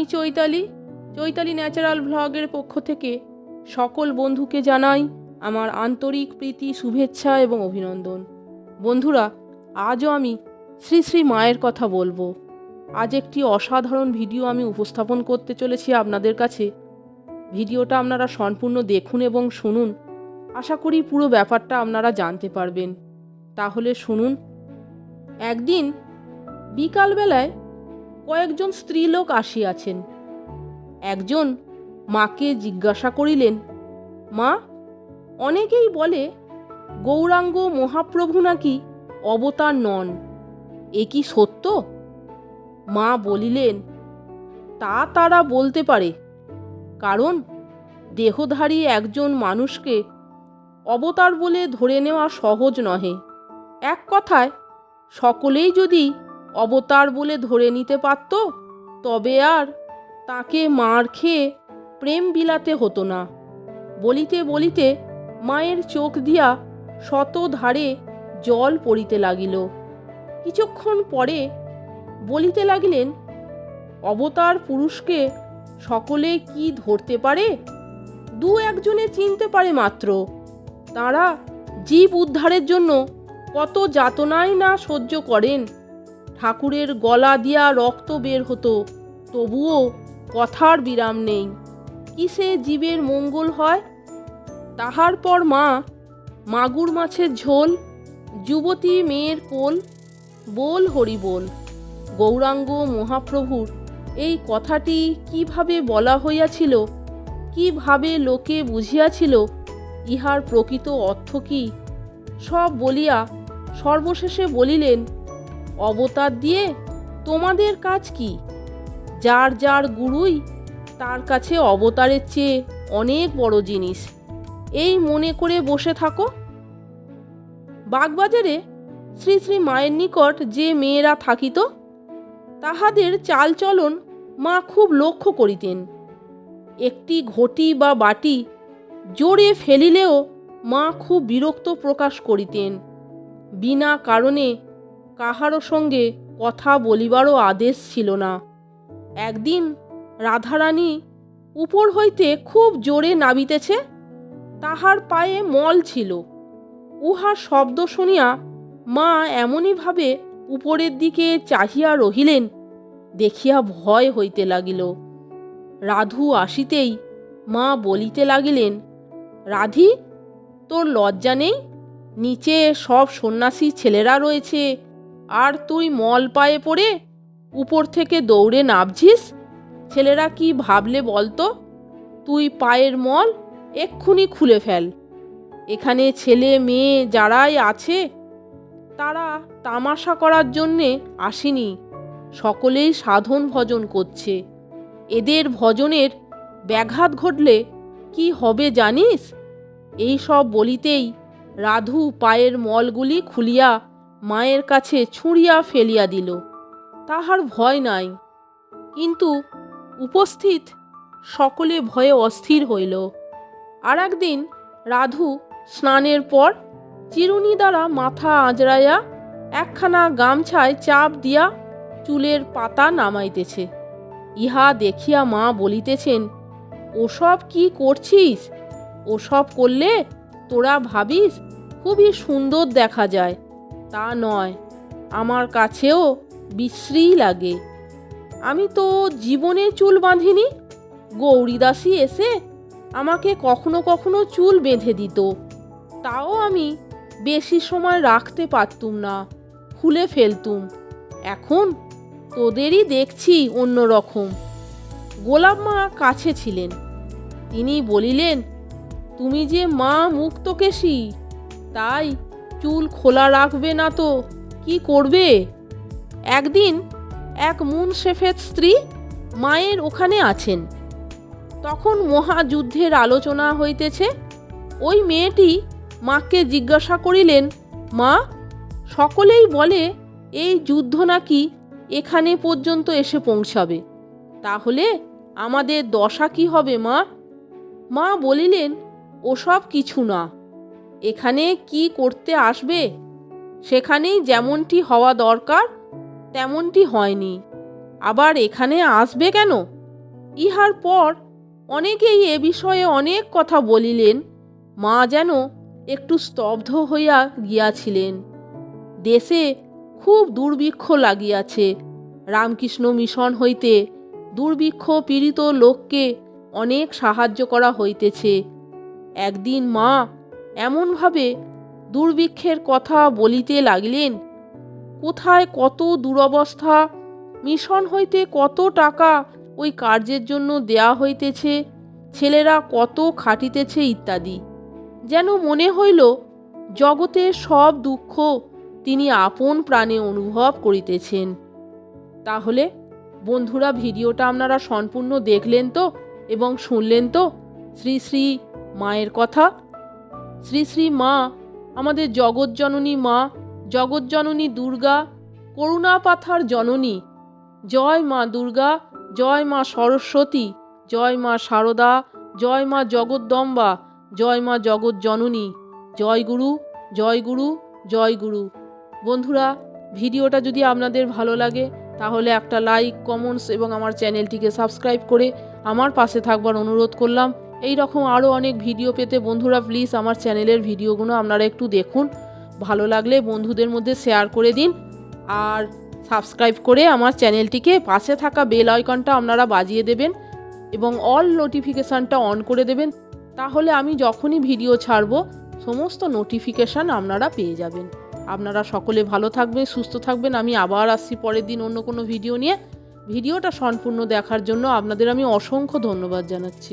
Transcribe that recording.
আমি চৈতালি চৈতালি ন্যাচারাল ভ্লগের পক্ষ থেকে সকল বন্ধুকে জানাই আমার আন্তরিক প্রীতি, শুভেচ্ছা এবং অভিনন্দন। বন্ধুরা, আজও আমি শ্রী শ্রী মায়ের কথা বলব। আজ একটি অসাধারণ ভিডিও আমি উপস্থাপন করতে চলেছি আপনাদের কাছে। ভিডিওটা আপনারা সম্পূর্ণ দেখুন এবং শুনুন। আশা করি পুরো ব্যাপারটা আপনারা জানতে পারবেন। তাহলে শুনুন। একদিন বিকালবেলায় কয়েকজন স্ত্রীলোক আসিয়াছেন। একজন মাকে জিজ্ঞাসা করিলেন, মা, অনেকেই বলে গৌরাঙ্গ মহাপ্রভু নাকি অবতার নন, এ কি সত্য? মা বলিলেন, তা তারা বলতে পারে, কারণ দেহধারী একজন মানুষকে অবতার বলে ধরে নেওয়া সহজ নহে। এক কথায়, সকলেই যদি অবতার বলে ধরে নিতে পারত, তবে আর তাকে মার খেয়ে প্রেম বিলাতে হতো না। বলিতে বলিতে মায়ের চোখ দিয়া শত ধারে জল পড়িতে লাগিল। কিছুক্ষণ পরে বলিতে লাগিলেন, অবতার পুরুষকে সকলে কি ধরতে পারে? দু একজনে চিনতে পারে মাত্র। তাঁরা জীব উদ্ধারের জন্য কত যাতনাই না সহ্য করেন। ঠাকুরের গলা দিয়া রক্ত বের হতো, তবুও কথার বিরাম নেই। কিসে জীবের মঙ্গল হয়? তাহার পর মা, মাগুর মাছের ঝোল, যুবতী মেয়ের কোল, বল হরি বল গৌরাঙ্গ মহাপ্রভুর এই কথাটি কীভাবে বলা হইয়াছিল, কীভাবে লোকে বুঝিয়াছিল, ইহার প্রকৃত অর্থ কি? সব বলিয়া সর্বশেষে বলিলেন অবতার দিয়ে তোমাদের কাজ কি? যার যার গুরুই তার কাছে অবতারের চেয়ে অনেক বড় জিনিস। এই মনে করে বসে থাকো। বাগবাজারে শ্রী শ্রী মায়ের নিকট যে মেয়েরা থাকিত, তাহাদের চালচলন মা খুব লক্ষ্য করিতেন। একটি ঘটি বা বাটি জোরে ফেলিলেও মা খুব বিরক্ত প্রকাশ করিতেন। বিনা কারণে কাহারও সঙ্গে কথা বলিবারও আদেশ ছিল না। একদিন রাধারানী উপর হইতে খুব জোরে নাবিতেছে, তাহার পায়ে মল ছিল। উহার শব্দ শুনিয়া মা এমনইভাবে উপরের দিকে চাহিয়া রহিলেন, দেখিয়া ভয় হইতে লাগিল। রাধু আসিতেই মা বলিতে লাগিলেন, রাধি, তোর লজ্জা নেই? নিচে সব সন্ন্যাসী ছেলেরা রয়েছে আর তুই মল পায়ে পড়ে উপর থেকে দৌড়ে নামছিস? ছেলেরা কি ভাবলে বলতো? তুই পায়ের মল এক্ষুনি খুলে ফেল। এখানে ছেলে মেয়ে যারাই আছে, তারা তামাশা করার জন্যে আসেনি। সকলেই সাধন ভজন করছে। এদের ভজনের ব্যাঘাত ঘটলে কি হবে জানিস? এই সব বলিতেই রাধু পায়ের মলগুলি খুলিয়া মায়ের কাছে ছুঁড়িয়া ফেলিয়া দিল। তাহার ভয় নাই। কিন্তু উপস্থিত সকলে ভয়ে অস্থির হইল। আর একদিন রাধু স্নানের পর চিরুনি দ্বারা মাথা আঁচড়াইয়া একখানা গামছায় চাপ দিয়া চুলের পাতা নামাইতেছে। ইহা দেখিয়া মা বলিতেছেন, ওসব কি করছিস? ওসব করলে তোরা ভাবিস খুবই সুন্দর দেখা যায়। তা নয়, আমার কাছেও বিশ্রী লাগে। আমি তো জীবনে চুল বাঁধিনি। গৌরীদাসী এসে আমাকে কখনো কখনো চুল বেঁধে দিত। তাও আমি বেশি সময় রাখতে পারতুম না, খুলে ফেলতুম। এখন তোদেরই দেখছি অন্য রকম গোলাপ মা কাছে ছিলেন। তিনি বলিলেন, তুমি যে মা মুক্তকেশী, তাই চুল খোলা রাখবে না তো? কি করবে? একদিন এক মুন শেফের স্ত্রী মায়ের ওখানে আছেন। তখন মহাযুদ্ধের আলোচনা হইতেছে। ওই মেয়েটি মাকে জিজ্ঞাসা করিলেন, মা, সকলেই বলে এই যুদ্ধ নাকি এখানে পর্যন্ত এসে পৌঁছাবে। তাহলে আমাদের দশা কি হবে মা? মা বলিলেন, ওসব কিছু না। এখানে কি করতে আসবে? সেখানেই যেমনটি হওয়া দরকার, তেমনটি হয়নি। আবার এখানে আসবে কেন? ইহার পর অনেকেই এ বিষয়ে অনেক কথা বলিলেন। মা যেন একটু স্তব্ধ হইয়া গিয়াছিলেন। দেশে খুব দুর্ভিক্ষ লাগিয়াছে। রামকৃষ্ণ মিশন হইতে দুর্ভিক্ষ পীড়িত লোককে অনেক সাহায্য করা হইতেছে। একদিন মা এমনভাবে দুর্ভিক্ষের কথা বলিতে লাগিলেন, কোথায় কত দুরবস্থা, মিশন হইতে কত টাকা ওই কার্যের জন্য দেয়া হইতেছে, ছেলেরা কত খাটিতেছে ইত্যাদি। যেন মনে হইল, জগতের সব দুঃখ তিনি আপন প্রাণে অনুভব করিতেছেন। তাহলে, বন্ধুরা, ভিডিওটা আপনারা সম্পূর্ণ দেখলেন তো এবং শুনলেন তো? শ্রী শ্রী মায়ের কথা শ্রী শ্রী মা, আমাদের জগৎজননী মা জগৎজননী দুর্গা করুণাপাথার জননী। জয় মা দুর্গা, জয় মা সরস্বতী, জয় মা শারদা জয় মা জগদ্দম্বা, জয় মা জগৎজননী জয় গুরু জয় গুরু জয় গুরু। বন্ধুরা, ভিডিওটা যদি আপনাদের ভালো লাগে, তাহলে একটা লাইক, কমেন্টস এবং আমার চ্যানেলটিকে সাবস্ক্রাইব করে আমার পাশে থাকবার অনুরোধ করলাম। এই রকম আরও অনেক ভিডিও পেতে বন্ধুরা প্লিজ আমার চ্যানেলের ভিডিওগুলো আপনারা একটু দেখুন। ভালো লাগলে বন্ধুদের মধ্যে শেয়ার করে দিন আর সাবস্ক্রাইব করে আমার চ্যানেলটিকে পাশে থাকা বেল আইকনটা আপনারা বাজিয়ে দেবেন এবং অল নোটিফিকেশানটা অন করে দেবেন। তাহলে আমি যখনই ভিডিও ছাড়বো, সমস্ত নোটিফিকেশান আপনারা পেয়ে যাবেন। আপনারা সকলে ভালো থাকবেন, সুস্থ থাকবেন। আমি আবার আসছি পরের দিন অন্য কোনো ভিডিও নিয়ে। ভিডিওটা সম্পূর্ণ দেখার জন্য আপনাদের আমি অসংখ্য ধন্যবাদ জানাচ্ছি।